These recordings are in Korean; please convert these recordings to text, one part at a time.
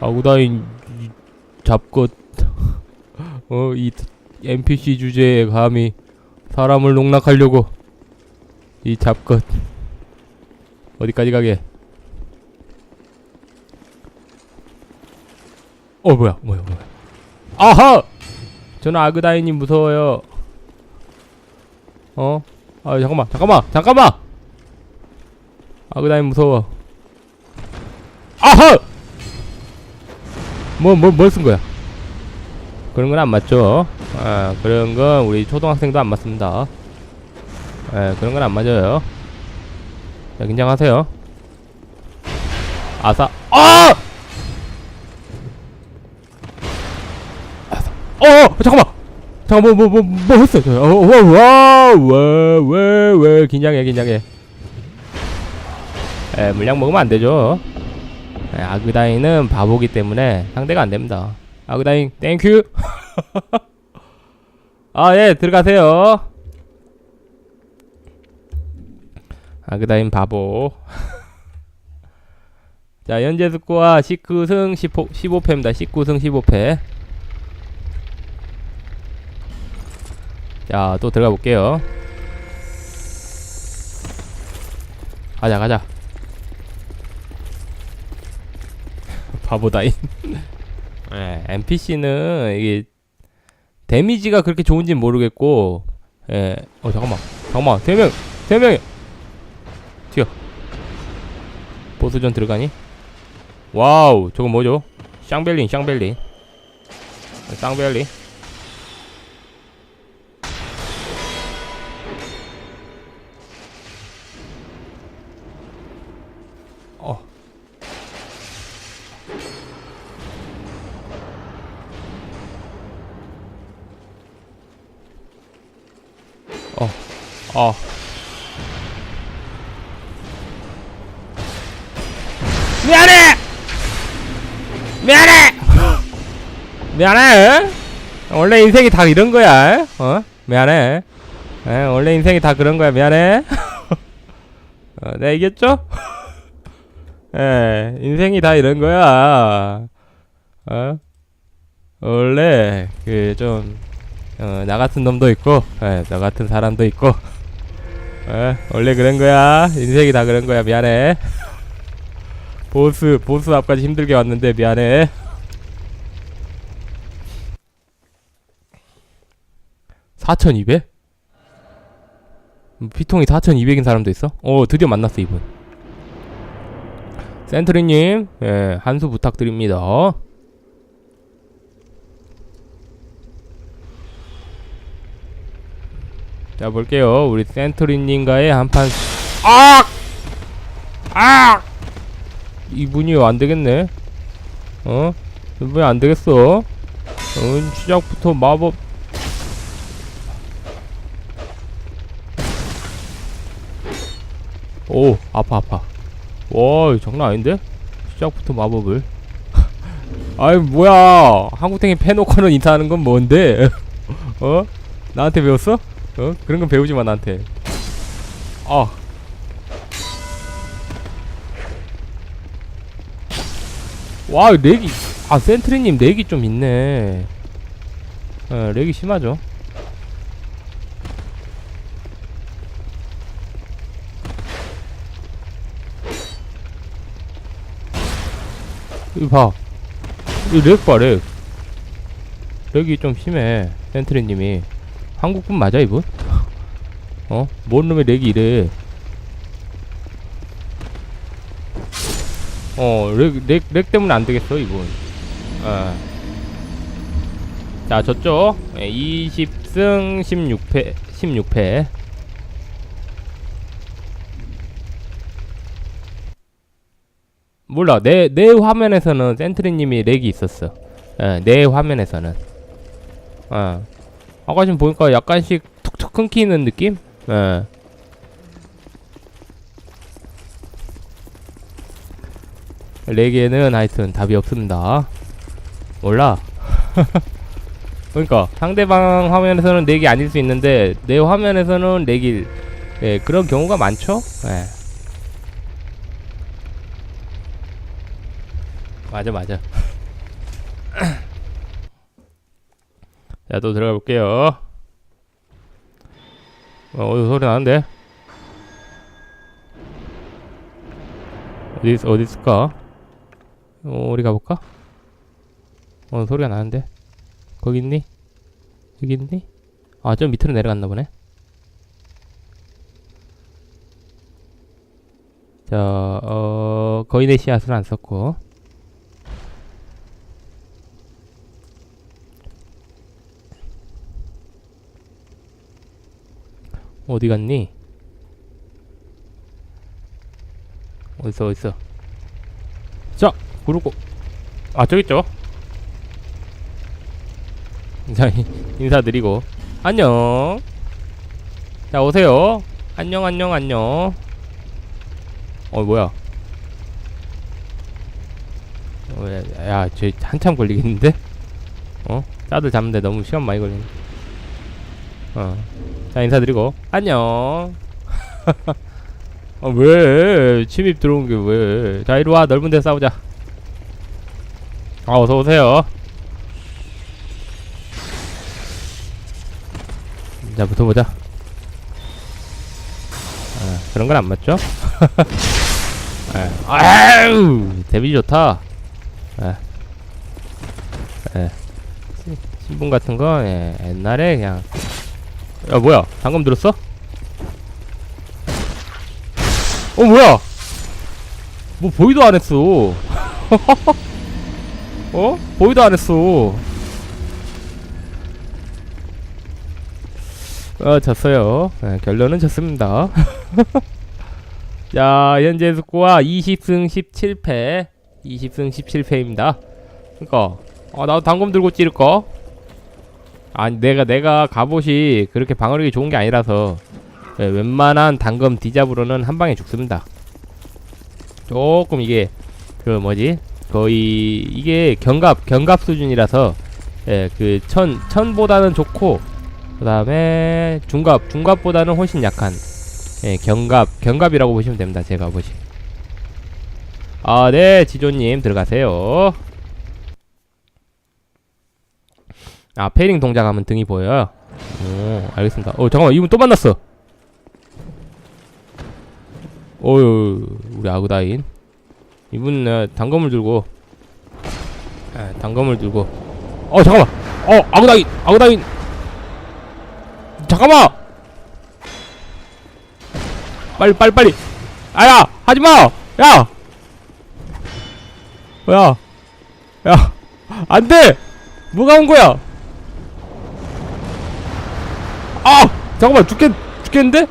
아구다인 이 잡것. 어 이 NPC 주제에 감히 사람을 농락하려고. 이 잡것. 어디까지 가게? 어 뭐야 뭐야 뭐야. 아하! 저는 아그다인이 무서워요. 어? 아 잠깐만 잠깐만 잠깐만! 아그다인 무서워. 아하 뭐 뭐 뭘 쓴 거야? 그런 건 안 맞죠. 아 그런 건 우리 초등학생도 안 맞습니다. 예 그런 건 안 맞아요. 자 긴장하세요. 아사 아! 아사 어 잠깐만. 잠깐만 뭐 뭐뭐 했어? 저, 어, 와 와와와와 긴장해 긴장해. 에 물량 먹으면 안 되죠 에, 아그다인은 바보기 때문에 상대가 안 됩니다. 아그다인 땡큐 아 예 들어가세요. 아그다인 바보. 자 현재 스코어 19승 15, 15패입니다. 19승 15패. 자, 또 들어가 볼게요. 가자, 가자. 바보다인. 예, NPC는 이게 데미지가 그렇게 좋은지는 모르겠고, 예, 어 잠깐만, 잠깐만, 세 명, 세 명이 튀어. 보스전 들어가니? 와우, 저거 뭐죠? 샹벨린, 샹벨린, 쌍벨린. 어. 미안해! 미안해! 미안해! 원래 인생이 다 이런 거야, 어? 미안해. 에, 원래 인생이 다 그런 거야, 미안해. 어, 내가 이겼죠? 예, 인생이 다 이런 거야. 어? 원래 그 좀 어, 나 같은 놈도 있고, 예, 너 같은 사람도 있고, 예, 원래 그런 거야. 인생이 다 그런 거야. 미안해. 보스 보스 앞까지 힘들게 왔는데 미안해. (4200) 피통이 (4200인) 사람도 있어? 어 드디어 만났어 이분 센트리님, 예, 한수 부탁드립니다. 자, 볼게요. 우리 센트리님과의 한 판. 아! 아! 이분이 안 되겠네. 어? 이분이 안 되겠어. 어, 시작부터 마법. 오, 아파, 아파. 와 장난 아닌데? 시작부터 마법을 아이 뭐야 한국탱이 패놓고는 인사하는 건 뭔데? 어? 나한테 배웠어? 어? 그런 건 배우지 마 나한테 아 와, 렉이, 아, 센트리님 렉이 좀 있네. 어, 렉이 심하죠. 이거 봐. 이 렉 봐, 렉. 렉이 좀 심해. 센트리님이. 한국분 맞아, 이분? 어? 뭔 놈의 렉이 이래. 어, 렉, 렉, 렉 때문에 안 되겠어, 이분. 어. 자? 예, 20승 16패, 16패. 몰라 내 내 화면에서는 센트리님이 렉이 있었어. 예, 내 화면에서는. 어. 아까 지금 보니까 약간씩 툭툭 끊기는 느낌? 예. 렉에는 하여튼 답이 없습니다. 몰라. 그러니까 상대방 화면에서는 렉이 아닐 수 있는데 내 화면에서는 렉이 예, 그런 경우가 많죠? 예. 맞아 맞아 자, 또 들어가 볼게요. 어, 어디 소리 나는데? 어디, 있- 어디 있을까? 어, 우리 가볼까? 어, 소리가 나는데? 거기 있니? 여기 있니? 아, 좀 밑으로 내려갔나 보네. 자, 어, 거인의 씨앗은 안 썼고. 어디 갔니? 어딨어, 어딨어? 자, 구르고. 아, 저기 있죠? 자, 인- 인사드리고. 안녕. 자, 오세요. 안녕, 안녕, 안녕. 어, 뭐야. 어, 야, 야, 쟤 한참 걸리겠는데? 어? 짜들 잡는데 너무 시간 많이 걸리네. 어. 자, 인사드리고. 안녕. 아, 왜? 침입 들어온 게 왜? 자, 이리 와. 넓은 데 싸우자. 아, 어서 오세요. 자, 붙어보자. 아, 그런 건 안 맞죠? 예. 아유, 데뷔 좋다. 예. 신분 같은 거, 예, 옛날에 그냥. 야, 뭐야? 방금 들었어? 어, 뭐야? 뭐, 보이도 안 했어. 어? 보이도 안 했어. 어, 졌어요. 예, 결론은 졌습니다. 자, 현재 스코어 20승 17패. 20승 17패입니다. 그니까, 아, 나도 단검 들고 찌를까? 아니, 내가, 내가 갑옷이 그렇게 방어력이 좋은 게 아니라서, 예, 웬만한 단검 디잡으로는 한 방에 죽습니다. 조금 이게, 그 뭐지? 거의, 이게 경갑, 경갑 수준이라서, 예, 그, 천, 천보다는 좋고, 그 다음에, 중갑, 중갑보다는 훨씬 약한, 예, 경갑, 경갑이라고 보시면 됩니다. 제 갑옷이. 아, 네, 지조님 들어가세요. 아, 페링 동작하면 등이 보여요. 오, 알겠습니다. 어, 잠깐만, 이분 또 만났어. 어유, 우리 아그다인. 이분 어, 단검을 들고, 예, 단검을 들고. 어, 잠깐만. 어, 아그다인, 아그다인. 잠깐만. 빨리, 빨리, 빨리. 아야, 하지 마. 야. 야, 야, 안 돼. 뭐가 온 거야? 잠깐만 죽겠 죽겠는데? 야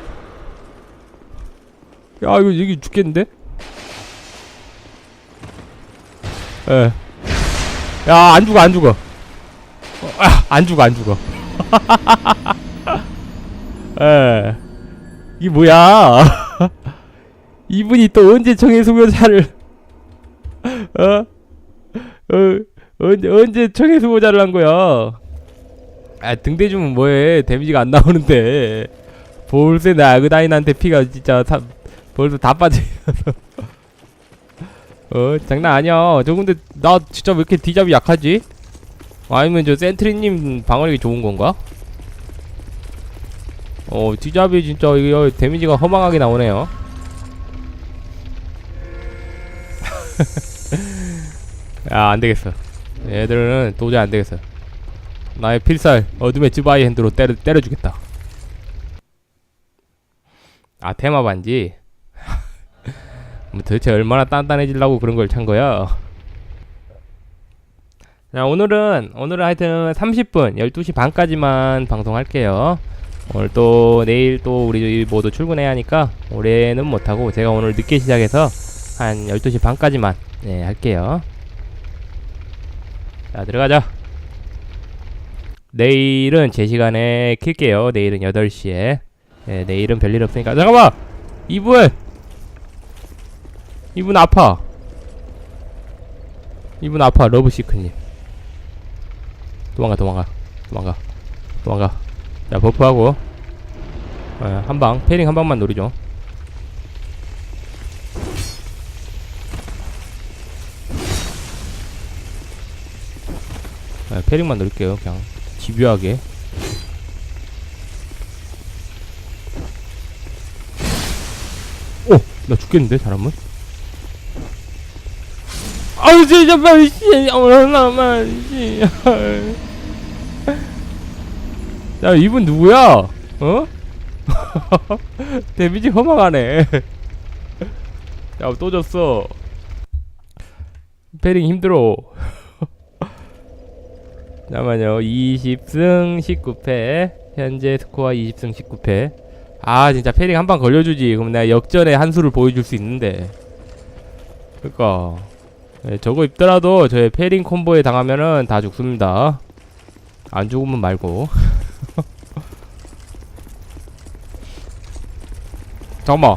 이거 여기 죽겠는데? 예. 야 안 죽어 안 죽어. 어, 아, 안 죽어 안 죽어. 예. 이게 뭐야? 이분이 또 언제 청해 소묘자를 어? 어? 언제 언제 청해 소묘자를 한 거야? 아 등대 주면 뭐해? 데미지가 안 나오는데. 볼세 나 아그다인한테 피가 진짜 다, 벌써 다 빠져 어 장난 아니야. 저 근데 나 진짜 왜 이렇게 디잡이 약하지? 아니면 저 센트리님 방어력이 좋은 건가? 어 디잡이 진짜 이거 데미지가 허망하게 나오네요. 야 안되겠어. 얘들은 도저히 안되겠어 나의 필살 어둠의 즈바이 핸드로 때려 때려주겠다. 아 테마 반지. 뭐 도대체 얼마나 단단해지려고 그런 걸 찬 거야? 자 오늘은 오늘은 하여튼 30분 12시 반까지만 방송할게요. 오늘 또 내일 또 우리 모두 출근해야 하니까 올해는 못하고 제가 오늘 늦게 시작해서 한 12시 반까지만 네 할게요. 자 들어가자. 내일은 제 시간에 킬게요. 내일은 8시에. 네, 내일은 별일 없으니까. 잠깐만! 이분! 이분 아파. 이분 아파, 러브시크님. 도망가, 도망가. 도망가. 도망가. 자, 버프하고. 어, 한 방. 패링 한 방만 노리죠. 네, 패링만 노릴게요, 그냥. 집요하게 오! 나 죽겠는데 잘하면? 아우 진짜 빨리 씨 얼마만 씨. 야 이분 누구야? 어? 데미지 허망하네 야또 졌어 패링 힘들어 잠깐만요. 20승 19패. 현재 스코어 20승 19패. 아 진짜 패링 한 방 걸려주지. 그럼 내가 역전의 한 수를 보여줄 수 있는데. 그니까. 네, 저거 입더라도 저의 패링 콤보에 당하면은 다 죽습니다. 안 죽으면 말고. 잠깐만.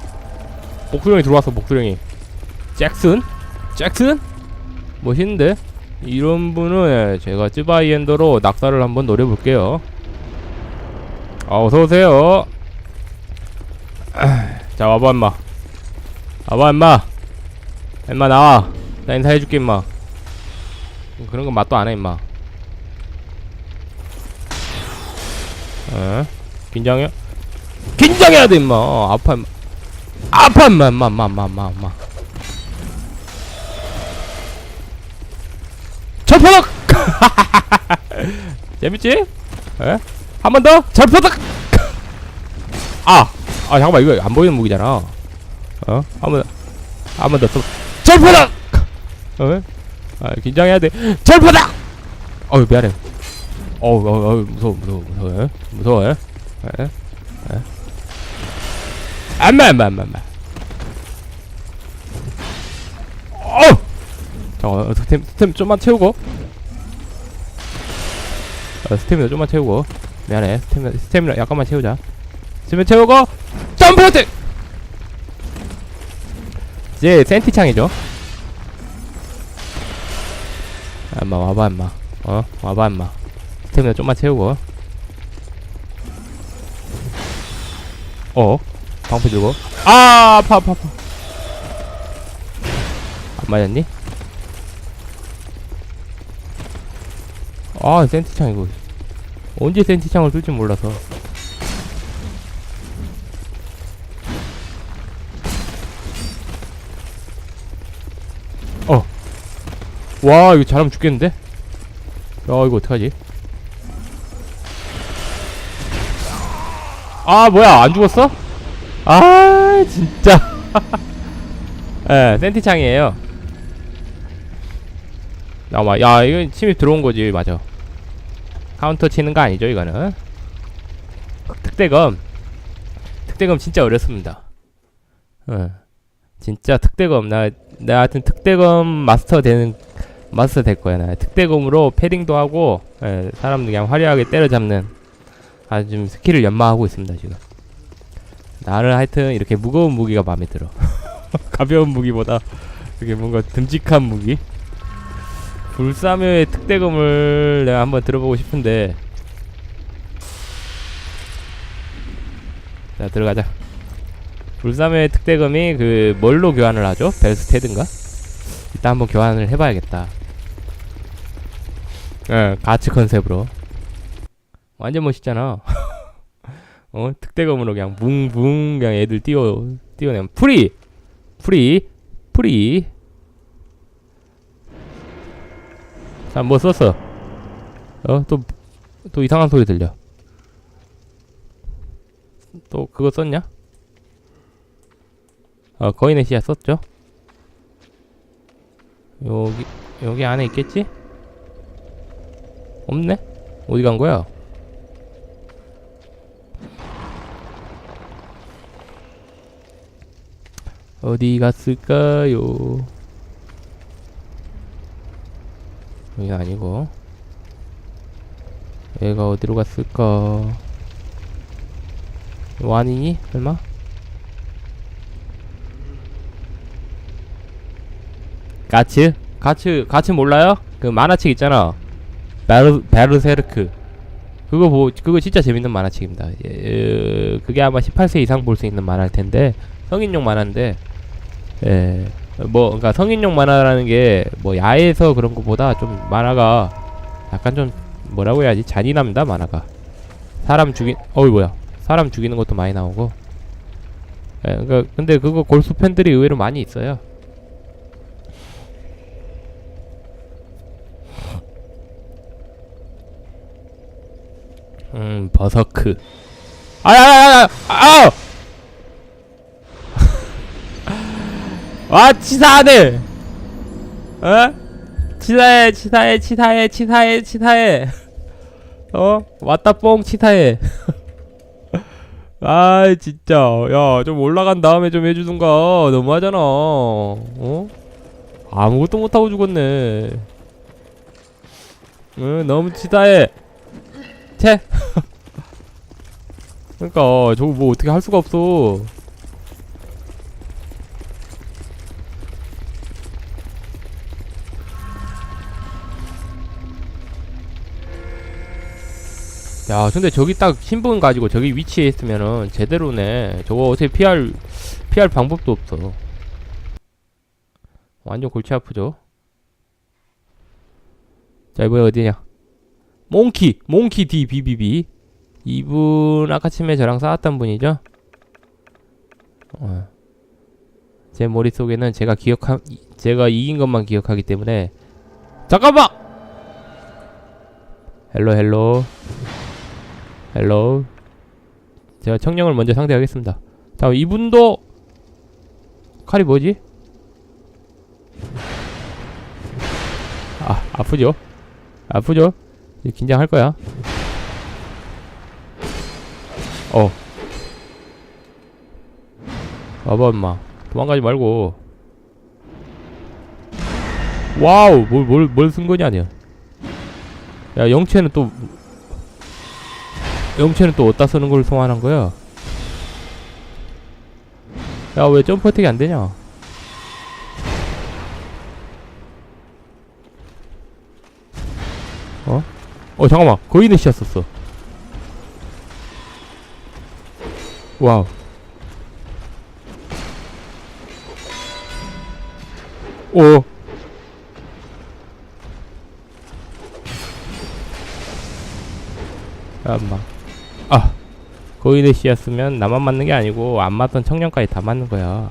목수령이 들어왔어 목수령이. 잭슨? 잭슨? 멋있는데? 이런 분은 제가 쯔바이 엔더로 낙사를 한번 노려볼게요. 아 어서오세요. 자 와봐 임마. 와봐 임마. 임마 나와. 나 인사해줄게 임마. 그런 건 맛도 안 해 임마. 어? 긴장해? 긴장해야 돼 임마. 어, 아파 임마. 아파 임마 임마 임마 임마 임마 절퍼덕 재밌지? 에? 한번더 절퍼덕 아! 아 잠깐만 이거 안 보이는 무기잖아 어? 한 번 한 번더 써. 절퍼덕 어? 아 긴장해야 돼 절퍼덕 어우 미안해 어우 어우 어우 무서워 무서워 무서워 에? 무서워 에? 에? 에? 안마 안마 안마 안마 어! 잠깐만 어, 스템 스템 좀만 채우고. 어, 스태미나 좀만 채우고. 미안해. 스태미나 스태미나 약간만 채우자. 스태미나 채우고 점프 어택 이제 센티 창이죠. 엄마 와봐 엄마. 어 와봐 엄마. 스태미나 좀만 채우고. 어? 방패 들고. 아 아파 아파 아파. 안 맞았니? 아 센티창 이거 언제 센티창을 쓸줄 몰라서 어. 와 이거 잘하면 죽겠는데? 야 이거 어떡하지? 아 뭐야 안 죽었어? 아 진짜 예 센티창이에요 아마 야 이건 침입 들어온 거지 맞아 카운터 치는 거 아니죠 이거는? 특대검. 특대검 진짜 어렵습니다. 어 진짜 특대검. 나나 같은 특대검 마스터 되는 마스터 될 거야 나. 특대검으로 패딩도 하고 예, 사람들 그냥 화려하게 때려잡는 아주 좀 스킬을 연마하고 있습니다 지금. 나는 하여튼 이렇게 무거운 무기가 마음에 들어. 가벼운 무기보다 이게 뭔가 듬직한 무기 불사묘의 특대검을 내가 한번 들어보고 싶은데. 자 들어가자. 불사묘의 특대검이 그 뭘로 교환을 하죠? 벨스테든가? 일단 한번 교환을 해봐야겠다. 예 가츠 컨셉으로. 완전 멋있잖아. 어 특대검으로 그냥 붕붕 그냥 애들 띄워 띄워내면. 프리! 프리! 프리 자, 뭐 썼어? 어, 또, 또 이상한 소리 들려. 또 그거 썼냐? 어, 거인의 씨앗 썼죠? 여기, 여기 안에 있겠지? 없네? 어디 간 거야? 어디 갔을까요? 여긴 아니고 얘가 어디로 갔을까 완이니? 설마? 가츠? 가츠, 가츠 몰라요? 그 만화책 있잖아 베르, 베르세르크 그거 보, 그거 진짜 재밌는 만화책입니다 예, 그게 아마 18세 이상 볼 수 있는 만화일 텐데 성인용 만화인데 예, 뭐, 그러니까 성인용 만화라는 게 뭐 야해서 그런 것보다 좀 만화가 약간 좀 뭐라고 해야지? 잔인합니다 만화가. 사람 죽인 어이 뭐야. 사람 죽이는 것도 많이 나오고. 예, 그러니까 근데 그거 골수 팬들이 의외로 많이 있어요. 음 버서크. 아야야야 아우 와 치사하네. 어? 치사해 치사해 치사해 치사해 치사해. 어? 왔다 뽕 치사해. 아 진짜. 야 좀 올라간 다음에 좀 해주든가. 너무하잖아. 어? 아무것도 못하고 죽었네. 응 너무 치사해. 채 그러니까 저거 뭐 어떻게 할 수가 없어 야 근데 저기 딱 신분 가지고 저기 위치에 있으면은 제대로네. 저거 어떻게 피할 피할 방법도 없어. 완전 골치 아프죠? 자 이번에 어디냐? 몽키 몽키 DBBB 이분 아까 침에 저랑 싸웠던 분이죠? 어. 제 머릿속에는 제가 기억하 제가 이긴 것만 기억하기 때문에. 잠깐만! 헬로 헬로 헬로 제가 청령을 먼저 상대하겠습니다. 다음 이분도 칼이 뭐지? 아 아프죠? 아프죠? 긴장할 거야. 어. 와봐 엄마. 도망가지 말고. 와우 뭘뭘뭘 쓴 거냐 아니야. 야 영체는 또 영체는 또 어디다 쓰는 걸 소환한 거야? 야, 왜 점프 어택이 안 되냐? 어? 어, 잠깐만. 거인의 씨앗 썼어. 와우. 오. 잠깐만. 아 거인의 씨였으면 나만 맞는 게 아니고 안 맞던 청년까지 다 맞는 거야.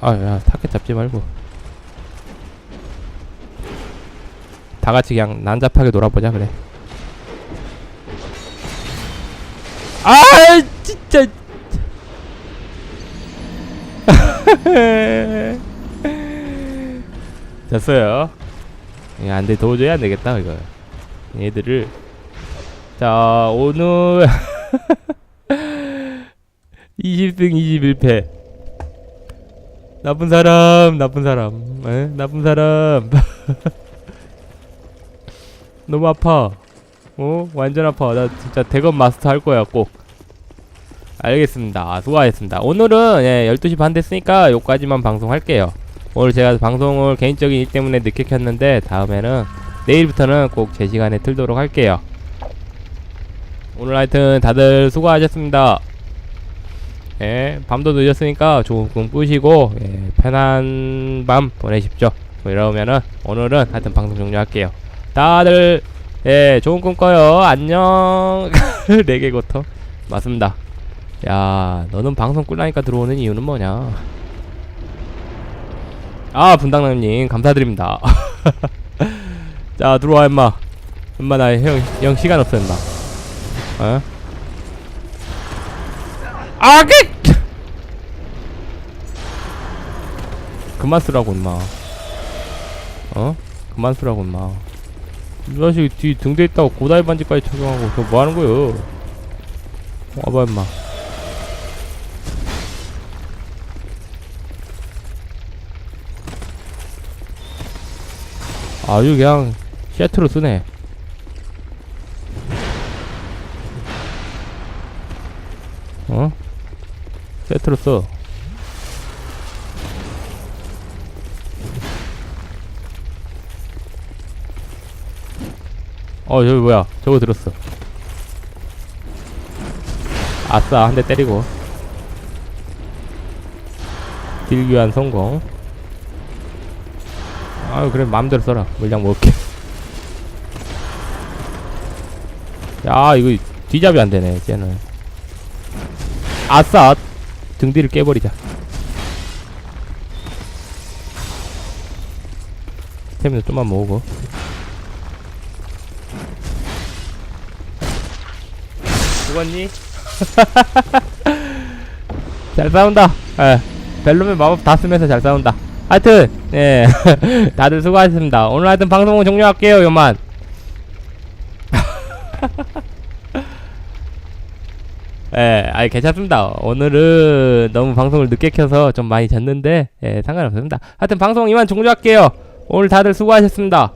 아야 타켓 잡지 말고. 다 같이 그냥 난잡하게 놀아보자 그래. 아 진짜 됐어요. 예, 안 돼, 도저히 안 되겠다, 이거. 얘들을. 자, 오늘. 20등 21패. 나쁜 사람, 나쁜 사람. 에? 나쁜 사람. 너무 아파. 어? 완전 아파. 나 진짜 대검 마스터 할 거야, 꼭. 알겠습니다. 수고하셨습니다. 오늘은 예, 12시 반 됐으니까 여기까지만 방송할게요. 오늘 제가 방송을 개인적인 일 때문에 늦게 켰는데 다음에는 내일부터는 꼭 제 시간에 틀도록 할게요. 오늘 하여튼 다들 수고하셨습니다. 예, 밤도 늦었으니까 꿈 꾸시고 예, 편한 밤 보내십시오. 뭐 이러면은 오늘은 하여튼 방송 종료할게요. 다들 예, 좋은 꿈 꿔요. 안녕. 네개 고통 맞습니다. 야, 너는 방송 꿀라니까 들어오는 이유는 뭐냐? 아 분당남님 감사드립니다. 자 들어와 임마. 임마 나형 형 시간 없어 임마. 어? 아기 그만 쓰라고 임마. 어? 그만 쓰라고 임마. 이 자식 뒤 등대 있다고 고다이 반지까지 착용하고 저 뭐하는 거요? 와봐 임마 아주 그냥 세트로 쓰네 어? 세트로 써 어, 저기 뭐야. 저거 들었어. 아싸, 한 대 때리고. 딜 교환 성공 아유 그래 마음대로 써라. 물량 먹을게. 야 이거 뒤잡이 안되네 쟤는. 아싸. 등 뒤를 깨버리자. 스태미나 좀만 모으고. 죽었니? 잘 싸운다. 예. 벨룸의 마법 다 쓰면서 잘 싸운다. 하여튼 예 다들 수고하셨습니다 오늘 하여튼 방송은 종료할게요 요만 예, 아니 괜찮습니다. 오늘은 너무 방송을 늦게 켜서 좀 많이 졌는데 예, 상관없습니다. 하여튼 방송 이만 종료할게요. 오늘 다들 수고하셨습니다.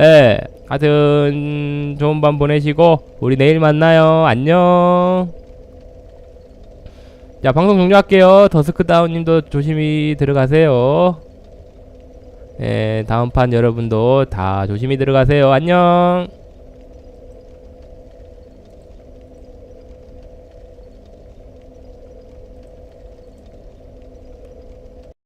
예, 하여튼 좋은 밤 보내시고 우리 내일 만나요. 안녕. 자, 방송 종료할게요. 더스크다운님도 조심히 들어가세요. 예, 다음 판 여러분도 다 조심히 들어가세요. 안녕.